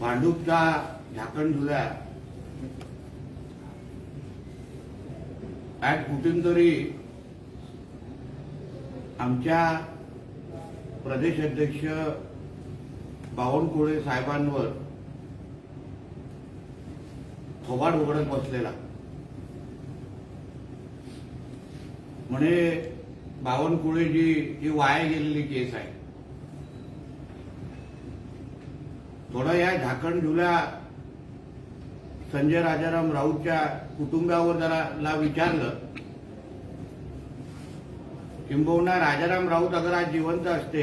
भांडूपचा झाकण आज कुठून तरी आमच्या प्रदेश अध्यक्ष बावनकुळे साहेबांवर थोबाड उघडत बसलेला. म्हणे बावनकुळे जी वाया गेलेली केस आहे. थोडा या झाकण झुल्या संजय राजाराम राऊतच्या कुटुंबावर जरा विचारलं. किंबहुना राजाराम राऊत अगर आज जिवंत असते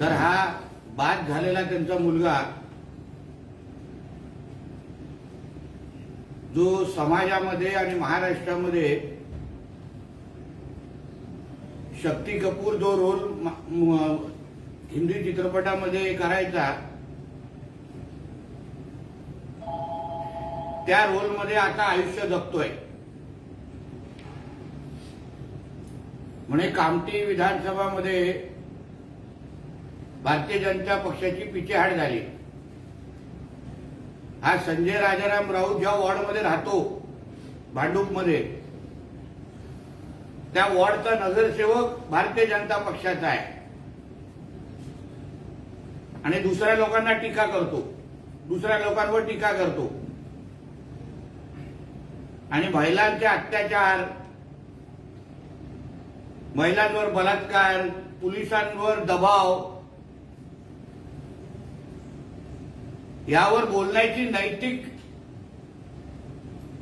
तर हा बाद झालेला त्यांचा मुलगा जो समाजामध्ये आणि महाराष्ट्रामध्ये शक्ती कपूर जो रोल हिंदी चित्रपटामध्ये करायचा त्या रोलमध्ये आता आयुष्य जगतोय. म्हणे कामठी विधानसभामध्ये भारतीय जनता पक्षाची पिछेहाट झाली. हा संजय राजाराम राऊत ज्या वॉर्डमध्ये राहतो भांडूपमध्ये. त्या वॉर्डचा नगरसेवक भारतीय जनता पक्षाचा आहे. आणि दुसऱ्या लोकांना टीका करतो. दुसऱ्या लोकांवर टीका करतो. आणि महिलांचे अत्याचार महिलांवर बलात्कार पोलिसांवर दबाव यावर बोलण्याची नैतिक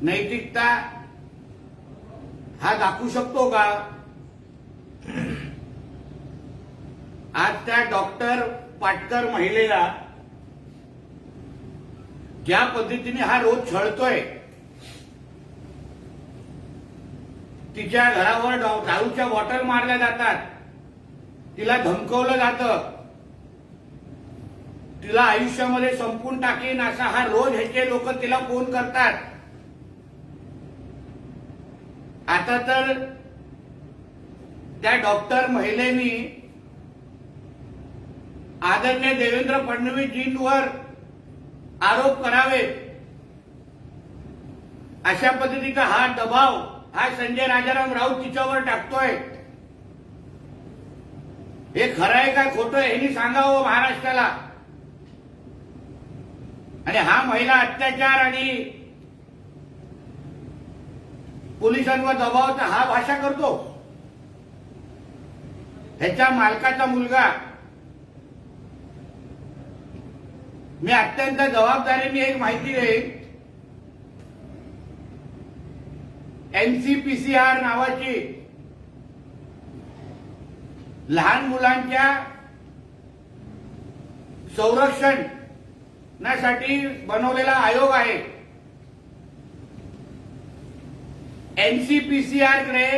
नैतिकता हा दाखवू शकतो का? आज त्या डॉक्टर पाटकर महिलेला ज्या पद्धतीने हा रोज छळतोय तिच्या घरावर दारूच्या बॉटल मारल्या जातात तिला धमकवलं जातं. तिला आयुष्यामध्ये संपून टाकेन असा हा रोज ह्याचे लोक तिला फोन करतात. आता तर त्या डॉक्टर महिलेनी आदरणीय देवेंद्र फडणवीसजींवर आरोप करावे अशा पद्धतीचा हा दबाव हा संजय राजाराम राऊत तिच्यावर टाकतोय. हे खरं आहे काय खोटं आहे ह्यांनी सांगावं महाराष्ट्राला. आणि हा महिला अत्याचार आणि पोलिसांवर दबावाचा हा भाषा करतो. ह्याच्या मालकाचा मुलगा. मी अत्यंत जबाबदारीने एक माहिती देईन. एनसीपीसीआर नावाची लहान मुलांच्या संरक्षण करण्यासाठी बनवलेला आयोग आहे. एनसीपीसीआरकडे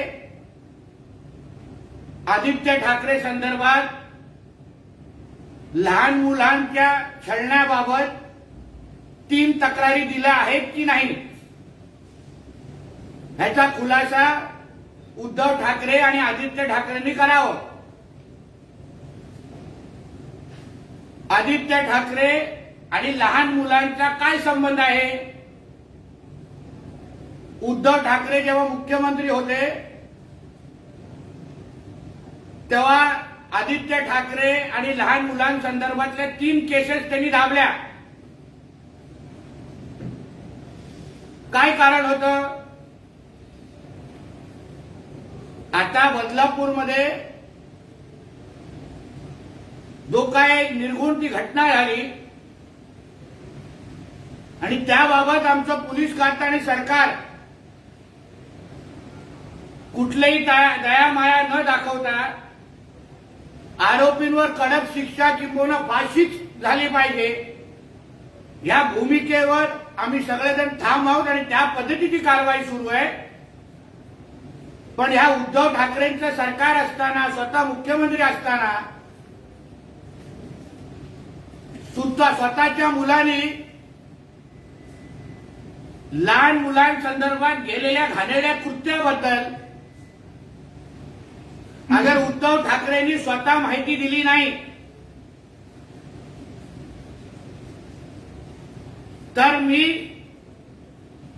आदित्य ठाकरे संदर्भात लहान मुलांच्या छळण्याबाबत तीन तक्रारी दिल्या आहेत की नाही? ह्याचा खुलासा उद्धव ठाकरे आणि आदित्य ठाकरेंनी करावं. आदित्य ठाकरे आणि लहान मुलांचा काय संबंध आहे? उद्धव ठाकरे जेव्हा मुख्यमंत्री होते तेव्हा आदित्य ठाकरे आणि लहान मुलांसंदर्भातल्या तीन केसेस त्यांनी दाबल्या. काय कारण होतं? आता बदलापूरमध्ये जो काय निर्गुण ती घटना झाली आणि त्याबाबत आमचं पोलीस खातं आणि सरकार कुठलेही दया दयामाया न दाखवता आरोपींवर कडक शिक्षा किंबहुना फाशीच झाली पाहिजे. या भूमिकेवर आम्ही सगळेजण ठाम आहोत आणि त्या पद्धतीची कारवाई सुरू आहे. पण ह्या उद्धव ठाकरेंचं सरकार असताना स्वतः मुख्यमंत्री असताना सुद्धा स्वतःच्या मुलांनी लहान मुलांसंदर्भात गेलेल्या घाणेरड्या कृत्याबद्दल अगर उद्धव ठाकरेंनी स्वतः माहिती दिली नाही तर मी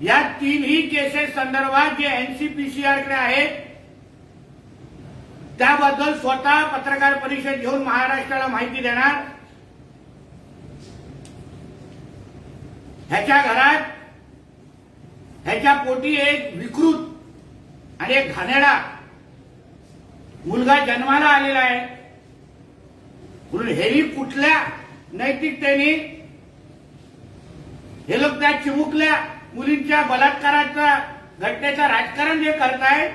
या तीनही केसेस संदर्भात जे एनसीपीसीआरकडे आहेत त्याबद्दल स्वतः पत्रकार परिषद घेऊन महाराष्ट्राला माहिती देणार. ह्याच्या घरात ह्याच्या पोटी एक विकृत आणि एक घाणेडा मुलगा जन्माला आलेला आहे. म्हणून हेही कुठल्या नैतिकतेने हे लोक त्या चिमुकल्या मुलींच्या बलात्काराचा घटनेचं राजकारण जे करताय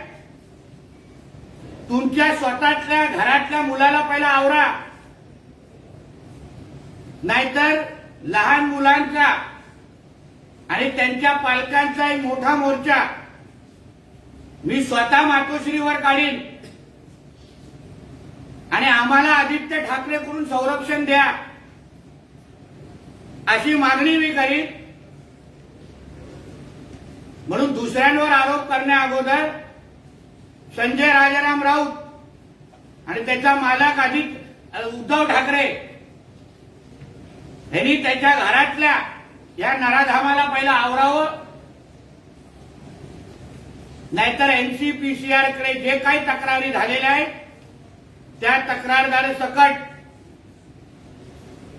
तुमच्या स्वतःच्या घरातल्या मुलाला पहिला आवरा. नाहीतर लहान मुलांचा आणि त्यांच्या पालकांचा एक मोठा मोर्चा. मी स्वतः मातोश्रीवर काढीन. आणि आम्हाला आदित्य ठाकरेकडून संरक्षण द्या. अशी मागणी मी करीन. म्हणून दुसऱ्यांवर आरोप करण्या अगोदर संजय राजाराम राऊत आणि त्याचा मालक आदित्य उद्धव ठाकरे यांनी त्याच्या घरातल्या या नराधामाला पहिला आवरावं. नाहीतर एनसीपीसीआरकडे जे काही तक्रारी झालेल्या आहेत त्या तक्रारदार सकट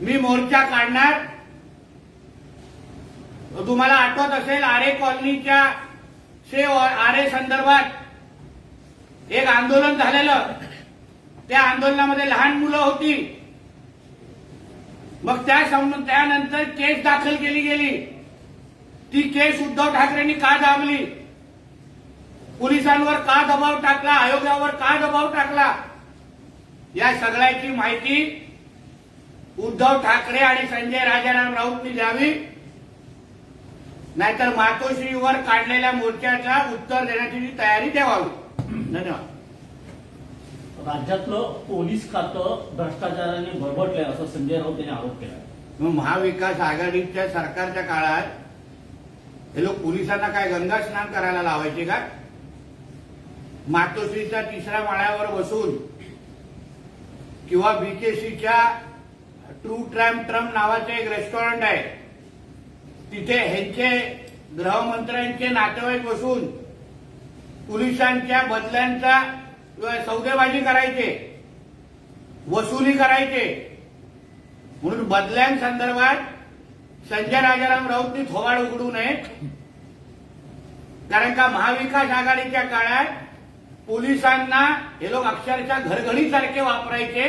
मी मोर्चा काढणार. तुम्हाला आठवत असेल आरे कॉलनीच्या से आरे संदर्भात एक आंदोलन झालेलं. त्या आंदोलनामध्ये लहान मुलं होती. मग त्या समजून त्यानंतर केस दाखल केली गेली. ती केस उद्धव ठाकरेंनी का दाबली? पोलिसांवर का दबाव टाकला? आयोगावर का दबाव टाकला? या सगळ्याची माहिती उद्धव ठाकरे आणि संजय राजाराम राऊतनी द्यावी. नाहीतर मातोश्रीवर काढलेल्या मोर्चाचा उत्तर देण्याची तयारी ठेवावी. धन्यवाद. राज्यातलं पोलीस खातं भ्रष्टाचाराने भरभटलंय असं संजय राऊत यांनी आरोप केला मग महाविकास आघाडीच्या सरकारच्या काळात हे लोक पोलिसांना काय गंगा स्नान करायला लावायचे का? मातोश्रीच्या तिसऱ्या माळ्यावर बसून किंवा बीकेसीच्या ट्रू ट्रॅम ट्रम नावाचे एक रेस्टॉरंट आहे. तिथे ह्यांचे गृहमंत्र्यांचे नातेवाईक बसून पोलिसांच्या बदल्यांचा सौदेबाजी करायचे वसुली करायचे. म्हणून बदल्यांसंदर्भात संजय राजाराम राऊतनी थोवाड उघडू नये. कारण का महाविकास आघाडीच्या काळात पोलिसांना हे लोक अक्षरशः घरघडीसारखे वापरायचे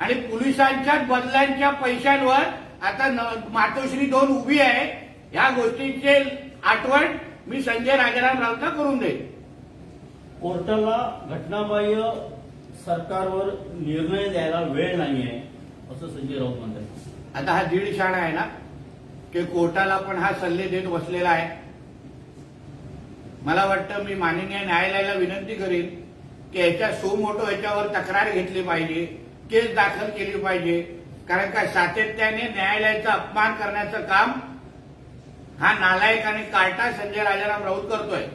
आणि पोलिसांच्या बदल्यांच्या पैशांवर आता मातोश्री दोन उभी आहे. ह्या गोष्टींचे आठवण मी संजय राजाराम राऊतला करून देईन. कोर्टाला घटनाबाह्य सरकारवर निर्णय द्यायला वेळ नाहीये असं संजय राऊत म्हणतात. आता हा दीड शाणा आहे ना की कोर्टाला पण हा सल्ले देत बसलेला आहे. मला वाटतं मी माननीय न्यायालयाला विनंती करीन की याच्या सोमोटो याच्यावर तक्रार घेतली पाहिजे केस दाखल केली पाहिजे. कारण का सातत्याने न्यायालयाचा अपमान करण्याचं काम हा नालायक आणि कार्टा संजय राजाराम राऊत करतोय.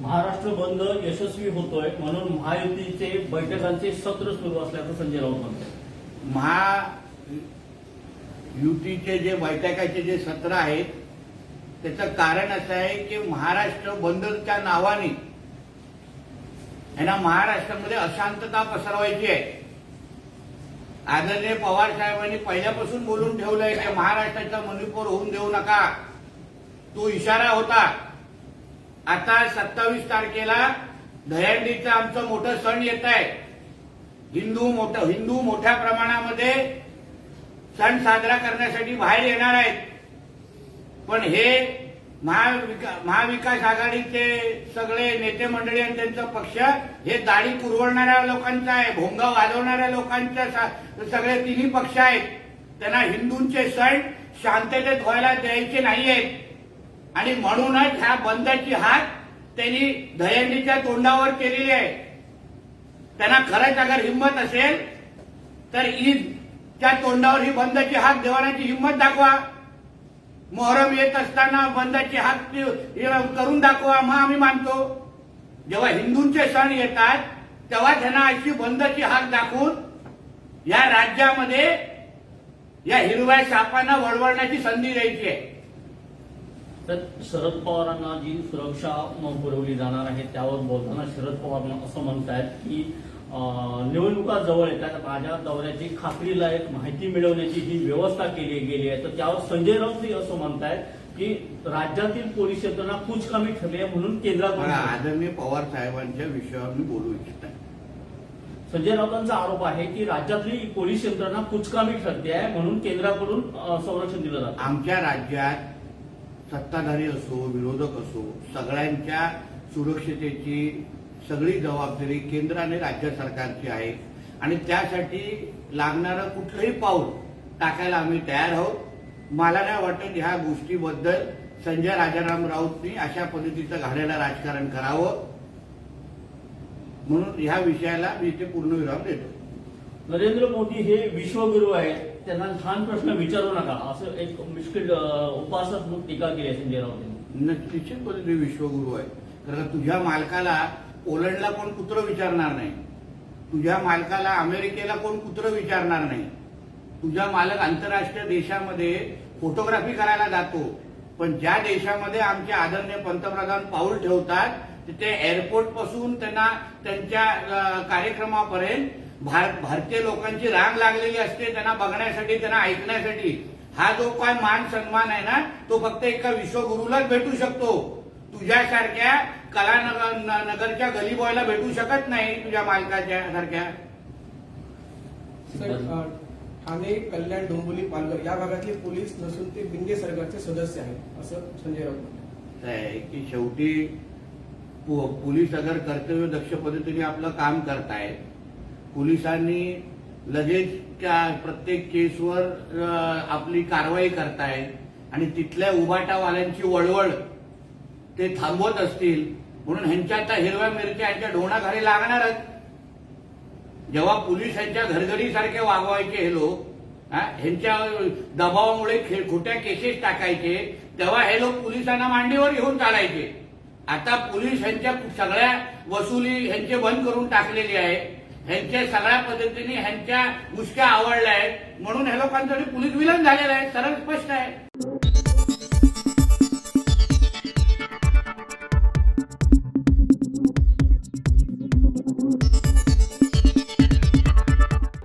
महाराष्ट्र बंद यशस्वी होतोय म्हणून महायुतीचे बैठकांचे सत्र सुरू असल्याचं संजय राऊत म्हणतात. महायुतीचे जे बैठकाचे जे सत्र आहेत त्याचं कारण असं आहे की महाराष्ट्र बंदच्या नावाने यांना महाराष्ट्रामध्ये अशांतता पसरवायची आहे. आदरणीय पवार साहेबांनी पहिल्यापासून बोलून ठेवलंय की महाराष्ट्राचा मणिपूर होऊन देऊ नका. तो इशारा होता. आता सत्तावीस तारखेला दहंडीचं आमचं मोठं सण येत आहे. हिंदू मोठ हिंदू मोठ्या प्रमाणामध्ये सण साजरा करण्यासाठी बाहेर येणार आहेत. पण हे महाविका महाविकास आघाडीचे सगळे नेते मंडळी आणि त्यांचा पक्ष हे दाढी पुरवणाऱ्या लोकांचा आहे भोंगा वाजवणाऱ्या लोकांच्या सगळे तिन्ही पक्ष आहेत. त्यांना हिंदूंचे सण शांततेत व्हायला द्यायचे नाहीयेत. आणि म्हणूनच ह्या बंदची हात त्यांनी दहंडीच्या तोंडावर केलेली आहे. त्यांना खरंच अगर हिंमत असेल तर ईदच्या तोंडावर ही बंदची हात देवानाची हिंमत दाखवा. मोहरम येत असताना बंदाची हात करून दाखवा मग आम्ही मानतो. जेव्हा हिंदूंचे सण येतात तेव्हा त्यांना अशी बंदची हाक दाखवून या राज्यामध्ये या हिरव्या सापांना वळवळण्याची संधी द्यायची आहे. तर शरद पवारांना जी सुरक्षा पुरवली जाणार आहे त्यावर बोलताना शरद पवार असं म्हणतायत की अं, निवडणुका जवळ येतात माझ्या दौऱ्याची खात्रीलायक माहिती मिळवण्याची जी व्यवस्था केली गेली आहे. तर त्यावर संजय राऊत असं म्हणतायत की राज्यातील पोलीस यंत्रणा कुचकामी ठरली आहे म्हणून केंद्रात आदरणीय पवार साहेबांच्या विषयावर मी बोलू इच्छित आहे. संजय राऊतांचा आरोप आहे की राज्यातली पोलीस यंत्रणा कुचकामी ठरते आहे म्हणून केंद्राकडून संरक्षण दिलं जातं. आमच्या राज्यात सत्ताधारी असो विरोधक असो सगळ्यांच्या सुरक्षितेची सगळी जबाबदारी केंद्र आणि राज्य सरकारची आहे. आणि त्यासाठी लागणारं कुठलंही पाऊल टाकायला आम्ही तयार आहोत. मला नाही वाटत ह्या गोष्टीबद्दल संजय राजाराम राऊतनी अशा पद्धतीचं घालेलं राजकारण करावं. म्हणून ह्या विषयाला मी इथे पूर्णविराम देतो. नरेंद्र मोदी हे विश्वगुरू आहेत. त्यांना लहान प्रश्न विचारू नका. असं एक मुश्किल उपासात्मक टीका केली आहे संजय राऊत निश्चित पद्धतीने आहे कारण तुझ्या मालकाला पोलंडला कोण कुत्र विचारणार नाही? तुझ्या मालकाला अमेरिकेला कोण कुत्र विचारणार नाही? तुझा मालक आंतरराष्ट्रीय देशामध्ये फोटोग्राफी करायला जातो. पण ज्या देशामध्ये आमचे आदरणीय पंतप्रधान पाऊल ठेवतात तिथे एअरपोर्टपासून त्यांना त्यांच्या कार्यक्रमापर्यंत भार- भारतीय लोकांची रांग लागलेली असते त्यांना बघण्यासाठी त्यांना ऐकण्यासाठी. हा जो काय मान सन्मान आहे ना तो फक्त एका विश्वगुरूलाच भेटू शकतो. तुझ्यासारख्या कलानगर नगरच्या गलीबॉयला भेटू शकत नाही तुझ्या मालकाच्या सारख्या. ठाणे कल्याण डोंबिवली पालघर या भागातले पोलीस नसून ते बिंगे सरकारचे सदस्य आहेत असं संजय राऊत. आहे की शेवटी पोलीस अगर कर्तव्य दक्ष पद्धतीने आपलं काम करतायत पोलिसांनी लगेच प्रत्येक केसवर आपली कारवाई करतायत आणि तिथल्या उभाटावाल्यांची वळवळ ते थांबवत असतील म्हणून ह्यांच्या आता हिरव्या मिरच्या यांच्या ढोणाखाली लागणारच. जेव्हा पोलीस यांच्या घरघडीसारखे वागवायचे हे लोक ह्यांच्या दबावामुळे खोट्या केसेस टाकायचे तेव्हा हे लोक पोलिसांना मांडीवर घेऊन चालायचे. आता पोलीस ह्यांच्या सगळ्या वसुली ह्यांचे बंद करून टाकलेली आहे. ह्यांच्या सगळ्या पद्धतीने ह्यांच्या मुसक्या आवडल्या आहेत. म्हणून ह्या लोकांसाठी पुलिस विलन झालेलं आहे. सरळ स्पष्ट आहे.